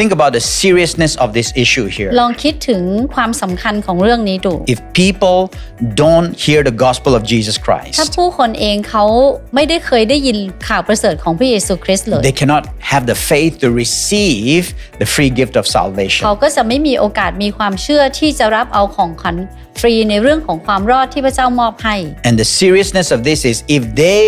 Think about the seriousness of this issue here. ลองคิดถึงความสำคัญของเรื่องนี้ดู If people don't hear the gospel of Jesus ถ้า Christ, ผู้คนเองเขาไม่ได้เคยได้ยินข่าวประเสริฐของพระเยซูคริสต์เลย they cannot have the faith to receive the free gift of salvation. เขาก็จะไม่มีโอกาสมีความเชื่อที่จะรับเอาของขวัญฟรีในเรื่องของความรอดที่พระเจ้ามอบให้ And the seriousness of this is if they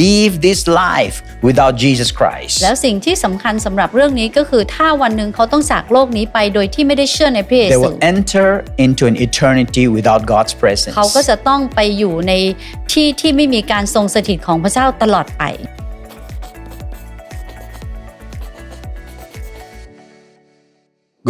leave this life without Jesus Christ, แล้วสิ่งที่สำคัญสำหรับเรื่องนี้ก็คือถ้า วันหนึ่งเขาต้องจากโลกนี้ไปโดยที่ไม่ได้เชื่อในพระเย they ซู will enter into an eternity without God's presence. เขาก็จะต้องไปอยู่ในที่ที่ไม่มีการทรงสถิตของพระเจ้าตลอดไป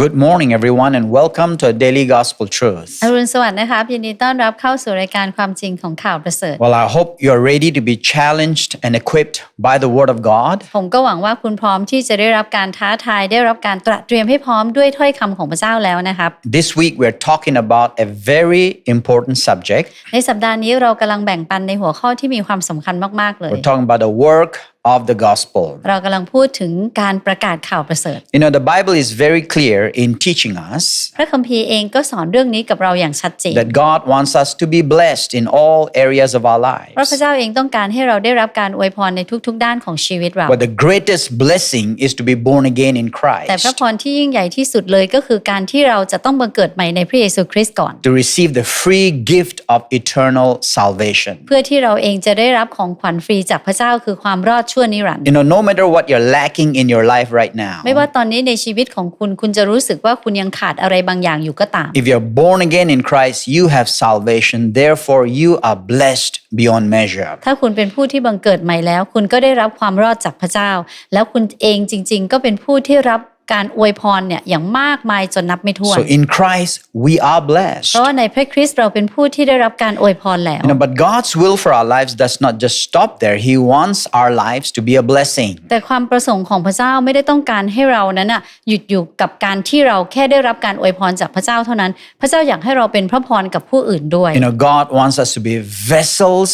Good morning, everyone, and welcome to a daily gospel truth. อรุณสวัสดิ์นะคะยินดีต้อนรับเข้าสู่รายการความจริงของข่าวประเสริฐ Well, I hope you're ready to be challenged and equipped by the Word of God. ผมก็หวังว่าคุณพร้อมที่จะได้รับการท้าทาย ได้รับการตระเตรียมให้พร้อมด้วยถ้อยคำของพระเจ้าแล้วนะครับ This week, we're talking about a very important subject. ในสัปดาห์นี้เรากำลังแบ่งปันในหัวข้อที่มีความสำคัญมาก ๆ เลย We're talking about the work of the gospel. เรากำลังพูดถึงการประกาศข่าวประเสริฐ You know, the Bible is very clear in teaching us พระคัมภีร์เองก็สอนเรื่องนี้กับเราอย่างชัดเจน that God wants us to be blessed in all areas of our เพราะพระ lives. เจ้าเองต้องการให้เราได้รับการอวยพรในทุกๆ ด้านของชีวิตเรา But the greatest blessing is to be born again in แต่พระ Christ, พรที่ยิ่งใหญ่ที่สุดเลยก็คือการที่เราจะต้องบังเกิดใหม่ในพระเยซูคริสต์ก่อน to receive the free gift of eternal salvation. เพื่อที่เราเองจะได้รับของขวัญฟรีจากพระเจ้าคือความรอดชั่วนิรันดร์ You know, no matter what you're lacking in your life right now, ไม่ว่าตอนนี้ในชีวิตของคุณคุณจะรู้สึกว่าคุณยังขาดอะไรบางอย่างอยู่ก็ตาม if you're born again in Christ, you have salvation. Therefore, you are blessed beyond measure. ถ้าคุณเป็นผู้ที่บังเกิดใหม่แล้ว คุณก็ได้รับความรอดจากพระเจ้า แล้วคุณเองจริง ๆ ก็เป็นผู้ที่รับ การอวยพรเนี่ยอย่างมากมายจนนับไม่ถ้วน So in Christ, we are blessed. เพราะว่าในพระคริสต์เราเป็นผู้ที่ได้รับการอวยพรแล้ว You know, but God's will for our lives does not just stop there. He wants our lives to be a blessing. แต่ความประสงค์ของพระเจ้าไม่ได้ต้องการให้เรานั้นน่ะหยุดอยู่กับการที่เราแค่ได้รับการอวยพรจากพระเจ้าเท่านั้น พระเจ้าอยากให้เราเป็นพระพรกับผู้อื่นด้วย You know, God wants us to be vessels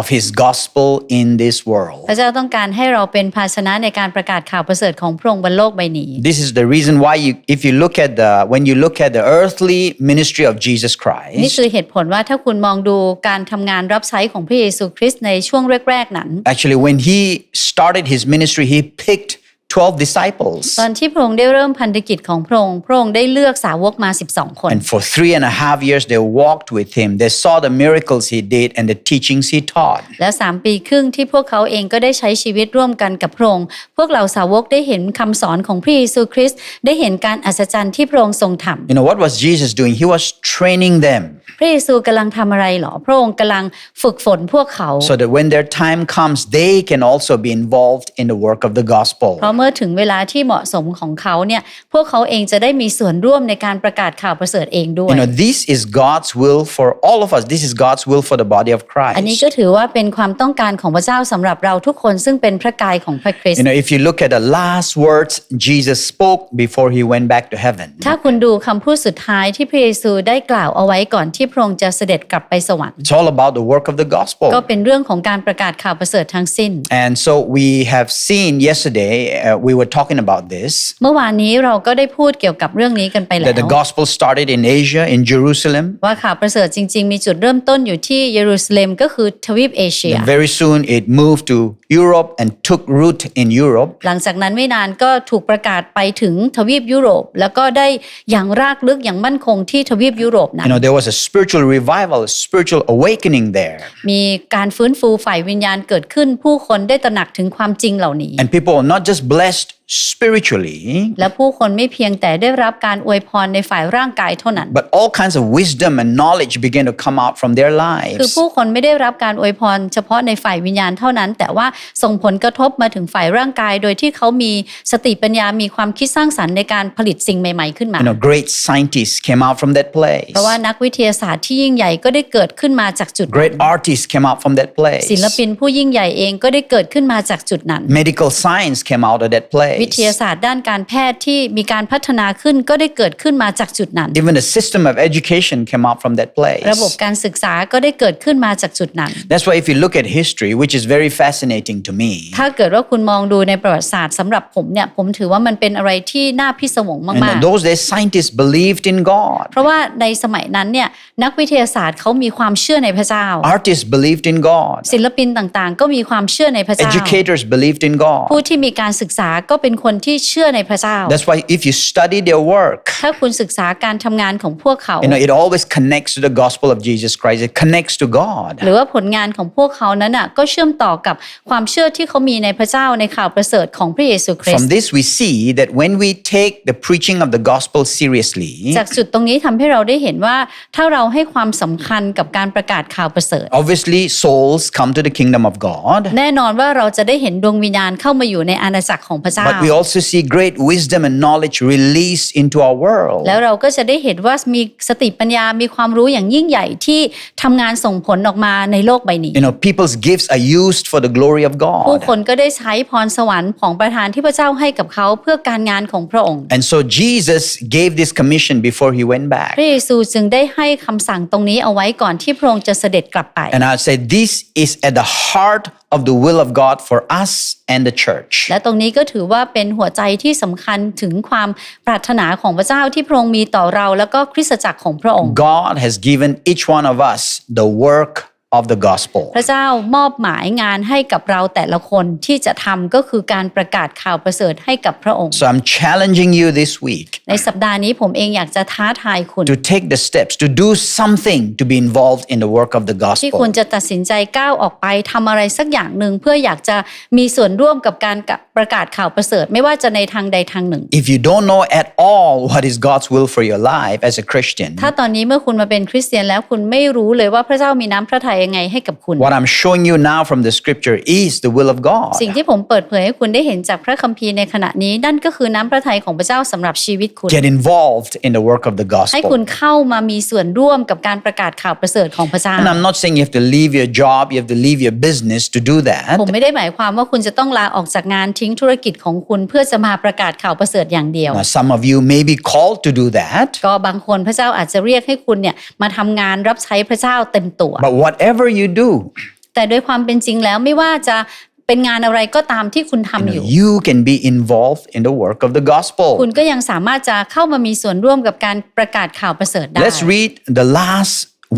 of His gospel in this world. พระเจ้าต้องการให้เราเป็นภาชนะในการประกาศข่าวประเสริฐของพระองค์บนโลกใบนี้ This is the reason why you, if you look at the, when you look at the earthly ministry of Jesus นี่ Christ, คือเหตุผลว่าถ้าคุณมองดูการทำงานรับใช้ของพระเยซูคริสต์ในช่วงแรก ๆ นั้น actually, when He started His ministry, He picked 12 disciples. ตอนที่พระองค์ได้เริ่มพันธกิจของพระองค์พระองค์ได้เลือกสาวกมา 12 คน And for three and a half years, they walked with Him. They saw the miracles He did and the teachings He taught. และสามปีครึ่งที่พวกเขาเองก็ได้ใช้ชีวิตร่วมกันกับพระองค์ พวกเราสาวกได้เห็นคำสอนของพระเยซูคริสต์ได้เห็นการอัศจรรย์ที่พระองค์ทรงท You know, what was Jesus doing? He was training them ำพระเยซูกำลังทำอะไรหรอ พระองค์กำลังฝึกฝนพวกเขา so that when their time comes, they can also be involved in the work of the gospel. เพราะเ มื่อถึงเวลาที่เหมาะสมของเขาเนี่ยพวกเขาเองจะได้มีส่วนร่วมในการประกาศข่าวประเสริฐเองด้วย You know, this is God's will for all of us. This is God's will for the body of อันนี้ Christ. ก็ถือว่าเป็นความต้องการของพระเจ้าสำหรับเราทุกคนซึ่งเป็นพระกายของพระคริส You ต์ know, if you look at the last words Jesus spoke before he went back to heaven, ถ้าคุณดูคำพูดสุดท้ายที่พระเยซูได้กล่าวเอาไว้ก่อนที่พระองค์จะเสด็จกลับไปสวรรค์ it's all about the work of the ก็ gospel. เป็นเรื่องของการประกาศข่าวประเสริฐทั้งสิ้น And so we have seen yesterday, uh, we were talking about this, เมื่อวานนี้เราก็ได้พูดเกี่ยวกับเรื่องนี้กันไปแล้ that the ว gospel started in Asia, in Jerusalem. ว่าข่าวประเสริฐจริง ๆ มีจุดเริ่มต้นอยู่ที่เยรูซาเล็มก็คือทวีปเอเชีย And very soon it moved to Europe and took root in Europe. หลังจากนั้นไม่นานก็ถูกประกาศไปถึงทวีปยุโรป แล้วก็ได้อย่างรากลึกอย่างมั่นคงที่ทวีปยุโรปนั้ You น know, there was a spiritual revival, a spiritual awakening there. มีการฟื้นฟูฝ่ายวิญญาณเกิดขึ้นผู้คนได้ตระหนักถึงความจริงเหล่านี้ And people are not just blessed blessed spiritually, และผู้คนไม่เพียงแต่ได้รับการอวยพรในฝ่ายร่างกายเท่านั้น but all kinds of wisdom and knowledge began to come out from their คือ lives. ผู้คนไม่ได้รับการอวยพรเฉพาะในฝ่ายวิญญาณเท่านั้น แต่ว่าส่งผลกระทบมาถึงฝ่ายร่างกาย โดยที่เขามีสติปัญญามีความคิดสร้างสรรค์ในการผลิตสิ่งใหม่ ๆ ขึ้นมา You know, great scientists came out from that place. เพราะว่านักวิทยาศาสตร์ที่ยิ่งใหญ่ก็ได้เกิดขึ้นมาจากจุดนั้น Great artists came out from that place. ศิลปินผู้ยิ่งใหญ่เองก็ได้เกิดขึ้นมาจากจุดนั้น Medical science came out of that place. วิทยาศาสตร์ด้านการแพทย์ที่มีการพัฒนาขึ้นก็ได้เกิดขึ้นมาจากจุดนั้น Even the system of education came out from that place. ระบบการศึกษาก็ได้เกิดขึ้นมาจากจุดนั้น That's why if you look at history, which is very fascinating to me, ถ้าเกิดว่าคุณมองดูในประวัติศาสตร์สำหรับผมเนี่ยผมถือว่ามันเป็นอะไรที่น่าพิศวง in มาก those days, scientists believed in God. ๆเพราะว่าในสมัยนั้นเนี่ยนักวิทยาศาสตร์เขามีความเชื่อในพระเจ้า Artists believed in God. ศิลปินต่าง ๆ ก็มีความเชื่อในพระเจ้า Educators believed in God. ผู้ที่มีการศึกษาก็เป็นคนที่เชื่อในพระเจ้า That's why if you study their work, ถ้าคุณศึกษาการทำงานของพวกเขา you know, it always connects to the gospel of Jesus Christ. It connects to God. หรือว่าผลงานของพวกเขานั้นอะก็เชื่อมต่อกับความเชื่อที่เขามีในพระเจ้าในข่าวประเสริฐของพระเยซูคริส From ต์ this, we see that when we take the preaching of the gospel seriously, จากจุดตรงนี้ทำให้เราได้เห็นว่าถ้าเราให้ความสำคัญกับการประกาศข่าวประเสริฐ obviously souls come to the kingdom of God. แน่นอนว่าเราจะได้เห็นดวงวิญญาณเข้ามาอยู่ในอาณาจักรของพระเจ้า But we also see great wisdom and knowledge released into our world. แล้วเราก็จะได้เห็นว่ามีสติปัญญา มีความรู้อย่างยิ่งใหญ่ที่ทำงานส่งผลออกมาในโลกใบนี้ You know, people's gifts are used for the glory of ผู้ God. คนก็ได้ใช้พรสวรรค์ของประทานที่พระเจ้าให้กับเขาเพื่อการงานของพระองค์ And so Jesus gave this commission before he went back. พระเยซูจึงได้ให้คำสั่งตรงนี้เอาไว้ก่อนที่พระองค์จะเสด็จกลับไป And I say this is at the heart of the will of God for us and the church. และตรงนี้ก็ถือว่าเป็นหัวใจที่สำคัญถึงความปรารถนาของพระเจ้าที่พระองค์มีต่อเราแล้วก็คริสตจักรของพระองค์ God has given each one of us the work of the gospel. พระเจ้ามอบหมายงานให้กับเราแต่ละคนที่จะทำก็คือการประกาศข่าวประเสริฐให้กับพระองค์ So I'm challenging you this week ในสัปดาห์นี้ผมเองอยากจะท้าทายคุณ to take the steps to do something to be involved in the work of the ที่คุณ gospel. จะตัดสินใจก้าวออกไปทำอะไรสักอย่างหนึ่งเพื่ออยากจะมีส่วนร่วมกับการประกาศข่าวประเสริฐไม่ว่าจะในทางใดทางหนึ่ง If you don't know at all what is God's will for your life as a Christian, ถ้าตอนนี้เมื่อคุณมาเป็นคริสเตียนแล้วคุณไม่รู้เลยว่าพระเจ้ามีน้ำพระทัยยังไงให้กับคุณ what I'm showing you now from the scripture is the will of God. สิ่งที่ผมเปิดเผยให้คุณได้เห็นจากพระคัมภีร์ในขณะนี้นั่นก็คือน้ำพระทัยของพระเจ้าสำหรับชีวิตคุณ Get involved in the work of the ให้คุณ gospel. เข้ามามีส่วนร่วมกับการประกาศข่าวประเสริฐของพระเจ้า And I'm not saying you have to leave your job, you have to leave your business to do that. ผมไม่ได้หมายความว่าคุณจะต้องลาออกจากงานทิ้งธุรกิจของคุณเพื่อจะมาประกาศข่าวประเสริฐอย่างเดียว Now, some of you may be called to do that, ก็บางคนพระเจ้าอาจจะเรียกให้คุณเนี่ยมาทำงานรับใช้พระเจ้าเต็มตัว but whatever you do, แต่ด้วยความเป็นจริงแล้วไม่ว่าจะเป็นงานอะไรก็ตามที่คุณ you, ทำอ know, ยู่ you can be involved in the work of the gospel. คุณก็ยังสามารถจะเข้ามามีส่วนร่วมกับการประกาศข่าวประเสริฐได้ Let's read the last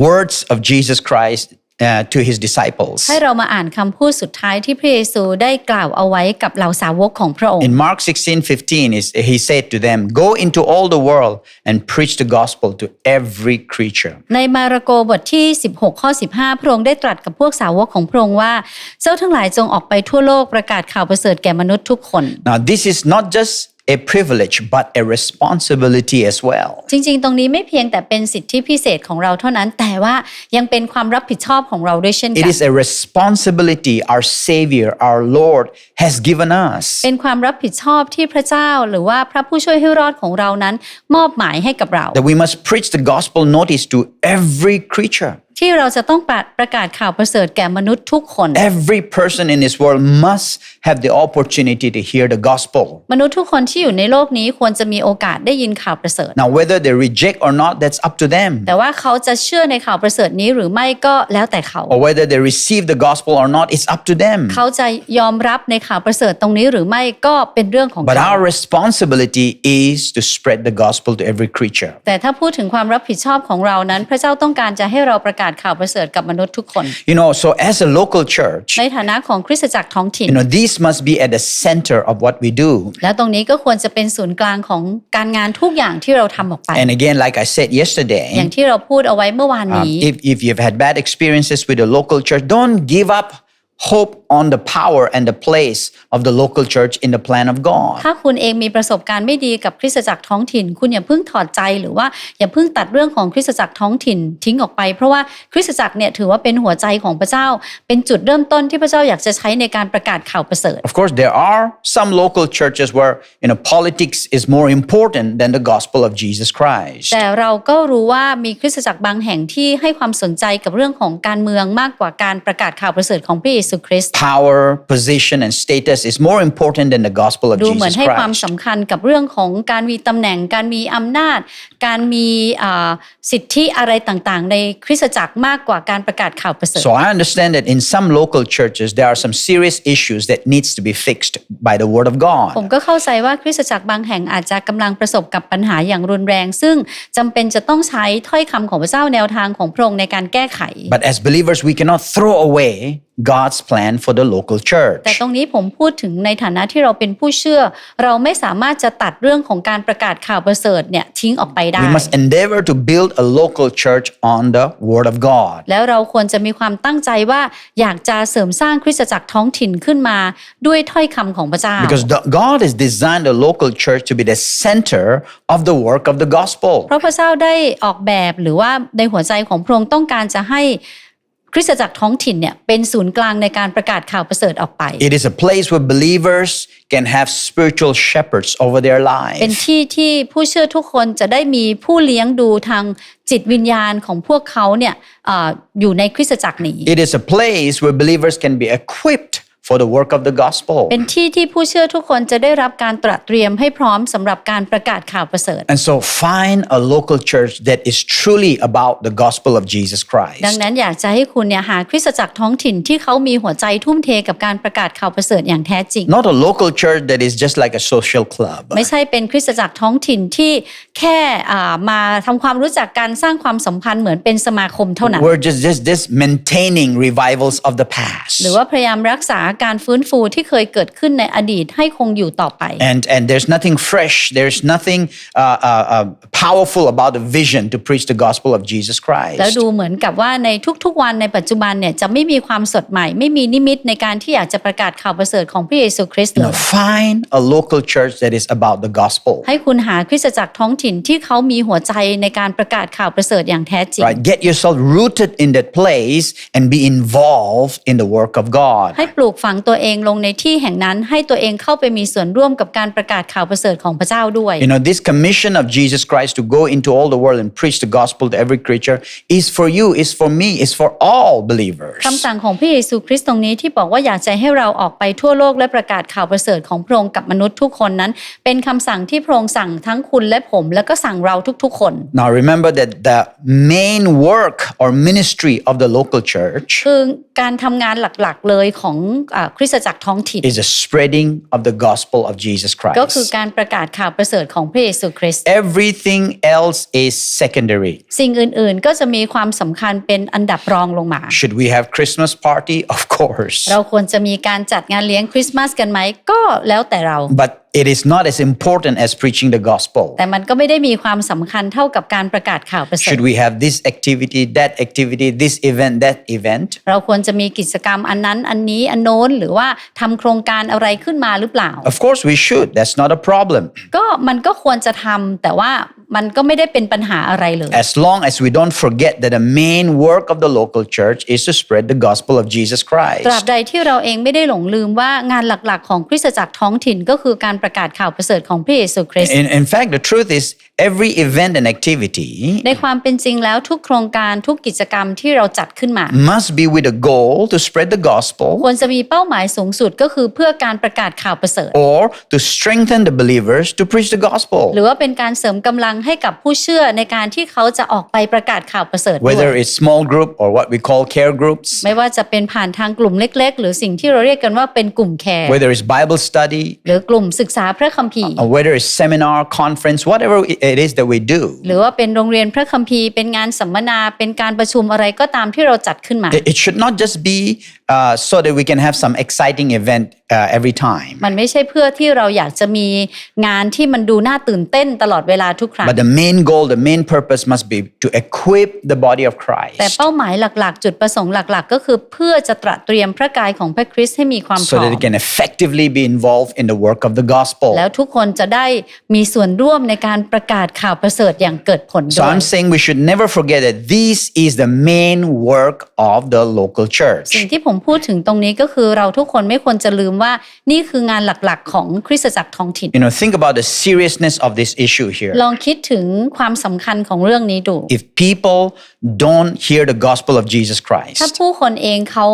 words of Jesus Christ uh, to his disciples. ให้เรามาอ่านคำพูดสุดท้ายที่พระเยซูได้กล่าวเอาไว้กับเหล่าสาวกของพระองค์ In Mark 16 15, is, he said to them, Go into all the world and preach the gospel to every creature. ในมาระโกบทที่ 16 ข้อ 15 พระองค์ได้ตรัสกับพวกสาวกของพระองค์ว่าเจ้าทั้งหลายจงออกไปทั่วโลกประกาศข่าวประเสริฐแก่มนุษย์ทุกคน Now, this is not just a privilege, but a responsibility as well. จริงๆ ตรงนี้ไม่เพียงแต่เป็นสิทธิพิเศษของเราเท่านั้น แต่ว่ายังเป็นความรับผิดชอบของเราด้วยเช่น It กัน is a responsibility our Savior, our Lord, has given us. เป็นความรับผิดชอบที่พระเจ้า หรือว่าพระผู้ช่วยให้รอดของเรานั้น มอบหมายให้กับเรา That we must preach the gospel notice to every creature. ที่เราจะต้องประกาศข่าวประเสริฐแก่มนุษย์ทุกคน Every person in this world must have the opportunity to hear the gospel. มนุษย์ทุกคนที่อยู่ในโลกนี้ควรจะมีโอกาสได้ยินข่าวประเสริฐ Now, whether they reject or not, that's up to them. แต่ว่าเขาจะเชื่อในข่าวประเสริฐนี้หรือไม่ก็แล้วแต่เขา Or whether they receive the gospel or not, it's up to them. เขาจะยอมรับในข่าวประเสริฐตรงนี้หรือไม่ก็เป็นเรื่องของ But เขา our responsibility is to spread the gospel to every creature. แต่ถ้าพูดถึงความรับผิดชอบของเรานั้น พระเจ้าต้องการจะให้เราประกาศข่าวประเสริฐกับมนุษย์ทุกคน You know, so as a local church, ในฐานะของคริสตจักรท้องถิ่น you know, this must be at the center of what we do. และตรงนี้ก็ควรจะเป็นศูนย์กลางของการงานทุกอย่างที่เราทำออกไป And again, like I said อย่า yesterday, งที่เราพูดเอาไว้เมื่อวาน um, นี้ if, if you've had bad experiences with the local church, don't give up hope on the power and the place of the local church in the plan of God. ถ้าคุณเองมีประสบการณ์ไม่ดีกับคริสตจักรท้องถิ่น คุณอย่าเพิ่งถอดใจหรือว่าอย่าเพิ่งตัดเรื่องของคริสตจักรท้องถิ่นทิ้งออกไป เพราะว่าคริสตจักรเนี่ยถือว่าเป็นหัวใจของพระเจ้า เป็นจุดเริ่มต้นที่พระเจ้าอยากจะใช้ในการประกาศข่าวประเสริฐ Of course, there are some local churches where you know politics is more important than the gospel of Jesus Christ. แต่เราก็รู้ว่ามีคริสตจักรบางแห่งที่ให้ความสนใจกับเรื่องของการเมืองมากกว่าการประกาศข่าวประเสริฐของพระเยเซูคริสต์ Power, position, and status is more important than the gospel of ดูเหมือน Jesus ให้ความ Christ. สำคัญกับเรื่องของการมีตำแหน่ง การมีอำนาจ การมีอ่าสิทธิอะไรต่างๆ ในคริสตจักรมากกว่าการประกาศข่าวประเสริฐ So I understand that in some local churches there are some serious issues that needs to be fixed by the word of ผม God. ก็เข้าใจว่าคริสตจักรบางแห่งอาจจะกำลังประสบกับปัญหาอย่างรุนแรง ซึ่งจำเป็นจะต้องใช้ถ้อยคำของพระเจ้าแนวทางของพระองค์ในการแก้ไข But as believers we cannot throw away God's plan for the local church. แต่ตรงนี้ผมพูดถึงในฐานะที่เราเป็นผู้เชื่อ เราไม่สามารถจะตัดเรื่องของการประกาศข่าวประเสริฐเนี่ยทิ้งออกไปได้ We must endeavor to build a local church on the word of God. แล้วเราควรจะมีความตั้งใจว่าอยากจะเสริมสร้างคริสตจักรท้องถิ่นขึ้นมาด้วยถ้อยคำของพระเจ้า Because the- God has designed the local church to be the center of the work of the gospel. เพราะพระเจ้าได้ออกแบบหรือว่าในหัวใจของพระองค์ต้องการจะให้ คริสตจักรท้องถิ่นเนี่ยเป็นศูนย์กลางในการประกาศข่าวประเสริฐออกไป It is a place where believers can have spiritual shepherds over their เป็น lives. ที่ที่ผู้เชื่อทุกคนจะได้มีผู้เลี้ยงดูทางจิตวิญญาณของพวกเขาเนี่ยเอออยู่ในคริสตจักรนี้ It is a place where believers can be equipped for the work of the gospel. เป็นที่ที่ผู้เชื่อทุกคนจะได้รับการตระเตรียมให้พร้อมสำหรับการประกาศข่าวประเสริฐ And so find a local church that is truly about the gospel of Jesus ดัง Christ. นั้นอยากจะให้คุณเนี่ยหาคริสตจักรท้องถิ่นที่เขามีหัวใจทุ่มเทกับการประกาศข่าวประเสริฐอย่างแท้จริง Not a local church that is just like a social club. ไม่ใช่เป็นคริสตจักรท้องถิ่นที่แค่อ่ามาทำความรู้จักการสร้างความสัมพันธ์เหมือนเป็นสมาคมเท่านั้น We're just, just, just maintaining revivals of the past. หรือว่าพยายามรักษาการฟื้นฟูที่เคยเกิดขึ้นในอดีตให้คงอยู่ต่อไป And, and there's nothing fresh, there's nothing uh, uh, uh, powerful about the vision to preach the gospel of Jesus แล้ว Christ. ดูเหมือนกับว่าในทุกๆวันในปัจจุบันเนี่ยจะไม่มีความสดใหม่ ไม่มีนิมิตในการที่อยากจะประกาศข่าวประเสริฐของพระเยซูคริสต์ You เล know, ย find a local church that is about the gospel. ให้คุณหาคริสตจักรท้องถิ่นที่เขามีหัวใจในการประกาศข่าวประเสริฐอย่างแท้จริง Right? Get yourself rooted in that place and be involved in the work of God. ให้ปลูกฝังตัวเองลงในที่แห่งนั้น ให้ตัวเองเข้าไปมีส่วนร่วมกับการประกาศข่าวประเสริฐของพระเจ้าด้วย You know, this commission of Jesus Christ to go into all the world and preach the gospel to every creature is for you, is for me, is for all believers. คำสั่งของพระเยซูคริสต์ตรงนี้ที่บอกว่าอยากจะให้เราออกไปทั่วโลกและประกาศข่าวประเสริฐของพระองค์กับมนุษย์ทุกคนนั้น เป็นคำสั่งที่พระองค์สั่งทั้งคุณและผม แล้วก็สั่งเราทุกๆคน Now, remember that the main work or ministry of the local church คือการทำงานหลักๆเลยของอาคริสตจักรท้องถิ่น is the spreading of the gospel of Jesus ก็คือ Christ. การประกาศข่าวประเสริฐของพระเยซูคริสต์ Everything else is secondary. สิ่งอื่นๆ ก็จะมีความสำคัญเป็นอันดับรองลงมา Should we have Christmas party? Of course. เราควรจะมีการจัดงานเลี้ยงคริสต์มาสกันไหมก็แล้วแต่เรา But it is not as important as preaching the gospel. แต่มันก็ไม่ได้มีความสำคัญเท่ากับการประกาศข่าวประเสริฐ Should we have this activity, that activity, this event, that event? เราควรจะมีกิจกรรมอันนั้นอันนี้อันโน้นหรือว่าทำโครงการอะไรขึ้นมาหรือเปล่า Of course, we should. That's not a problem. ก็มันก็ควรจะทำแต่ว่ามันก็ไม่ได้เป็นปัญหาอะไรเลย As long as we don't forget that the main work of the local church is to spread the gospel of Jesus ตราบ Christ. ใดที่เราเองไม่ได้หลงลืมว่างานหลักๆ ของคริสตจักรท้องถิ่นก็คือการ ประกาศข่าวประเสริฐของพระเยซูคริสต์ In, in fact, the truth is, every event and activity ในความเป็นจริงแล้วทุกโครงการทุกกิจกรรมที่เราจัดขึ้นมา must be with a goal to spread the gospel ควรจะมีเป้าหมายสูงสุดก็คือเพื่อการประกาศข่าวประเสริฐ or to strengthen the believers to preach the หรือ gospel. ว่าเป็นการเสริมกำลังให้กับผู้เชื่อในการที่เขาจะออกไปประกาศข่าวประเสริฐด้วย Whether it's small group or what we call care groups, ไม่ว่าจะเป็นผ่านทางกลุ่มเล็ก ๆ หรือสิ่งที่เราเรียกกันว่าเป็นกลุ่มแคร์ whether it's Bible study, หรือกลุ่มศึกษาพระคัมภีร์ or whether it's seminar, conference, whatever it is that we do. หรือว่าเป็นโรงเรียนพระคัมภีร์เป็นงานสัมมนาเป็นการประชุมอะไรก็ตามที่เราจัดขึ้นมา It it should not just be uh, so that we can have some exciting event uh, every time. มันไม่ใช่เพื่อที่เราอยากจะมีงานที่มันดูน่าตื่นเต้นตลอดเวลาทุกครั้ง But the main goal, the main purpose must be to equip the body of แต่ Christ เป้าหมายหลักๆ จุดประสงค์หลักๆ ก็คือเพื่อจะตระเตรียมพระกายของพระคริสต์ให้มีความพ so ร้อ that ม they can effectively be involved in the work of the gospel. แล้วทุกคนจะได้มีส่วนร่วมในการประกาศข่าวประเสริฐอย่างเกิดผล So ด้วย I'm saying we should never forget that this is the main work of the local church. สิ่งที่ผมพูดถึงตรงนี้ก็คือเราทุกคนไม่ควรจะลืมว่านี่คืองานหลักๆ ของคริสตจักรท้องถิ่น You know, think about the seriousness of this issue here. ลองคิดคิดถึงความสำคัญของเรื่องนี้ดู If people don't hear the gospel of Jesus ถ้า Christ, ผู้คนเองเขา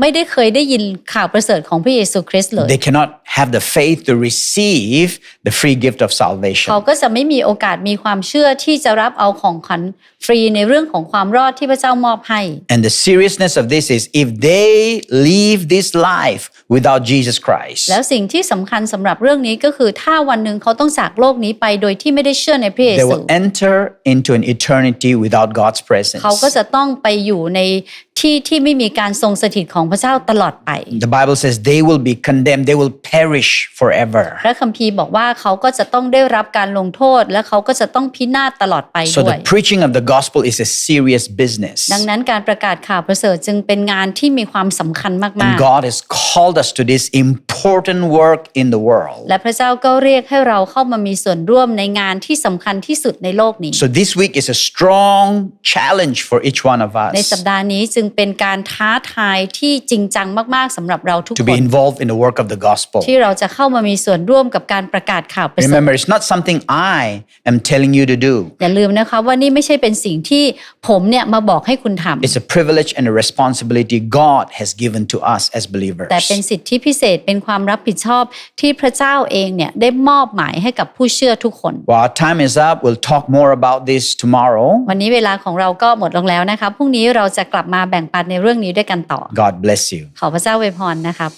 ไม่ได้เคยได้ยินข่าวประเสริฐของพระเยซูคริสต์เลย they cannot have the faith to receive the free gift of salvation. เขาก็จะไม่มีโอกาสมีความเชื่อที่จะรับเอาของขวัญฟรีในเรื่องของความรอดที่พระเจ้ามอบให้ And the seriousness of this is if they leave this life without Jesus Christ, แล้วสิ่งที่สำคัญสำหรับเรื่องนี้ก็คือถ้าวันหนึ่งเขาต้องจากโลกนี้ไปโดยที่ไม่ได้เชื่อในพระเย they ซู will enter into an eternity without God's presence. เขาก็จะต้องไปอยู่ใน ที่ที่ไม่มีการทรงสถิตของพระเจ้าตลอดไป The Bible says they will be condemned, they will perish forever. พระคัมภีร์บอกว่าเขาก็จะต้องได้รับการลงโทษ และเขาก็จะต้องพินาศตลอดไป So ด้วย the preaching of the gospel is a serious business. ดังนั้นการประกาศข่าวประเสริฐจึงเป็นงานที่มีความสำคัญมาก And God has called us to this important work in the world. ๆและพระเจ้าก็เรียกให้เราเข้ามามีส่วนร่วมในงานที่สำคัญที่สุดในโลกนี้ So this week is a strong challenge for each one of ใน us สัปดาห์นี้จึงเป็นการท้าทายที่จริงจังมากๆสำหรับเราทุก to ค be น involved in the work of the gospel. ที่เราจะเข้ามามีส่วนร่วมกับการประกาศข่าวประเสริฐ Remember, it's not something I am telling you to do. อย่าลืมนะคะว่านี่ไม่ใช่เป็นสิ่งที่ผมเนี่ยมาบอกให้คุณทำ It's a privilege and a responsibility God has given to us as believers. แต่เป็นสิทธิพิเศษเป็นความรับผิดชอบที่พระเจ้าเองเนี่ยได้มอบหมายให้กับผู้เชื่อทุกคน Well, our time is up. We'll talk more about this tomorrow. วันนี้เวลาของเราก็หมดลงแล้วนะคะพรุ่งนี้เราจะกลับมาแบ่งปันในเรื่องนี้ด้วยกันต่อ God bless you. ขอพระเจ้าอวยพรนะครับ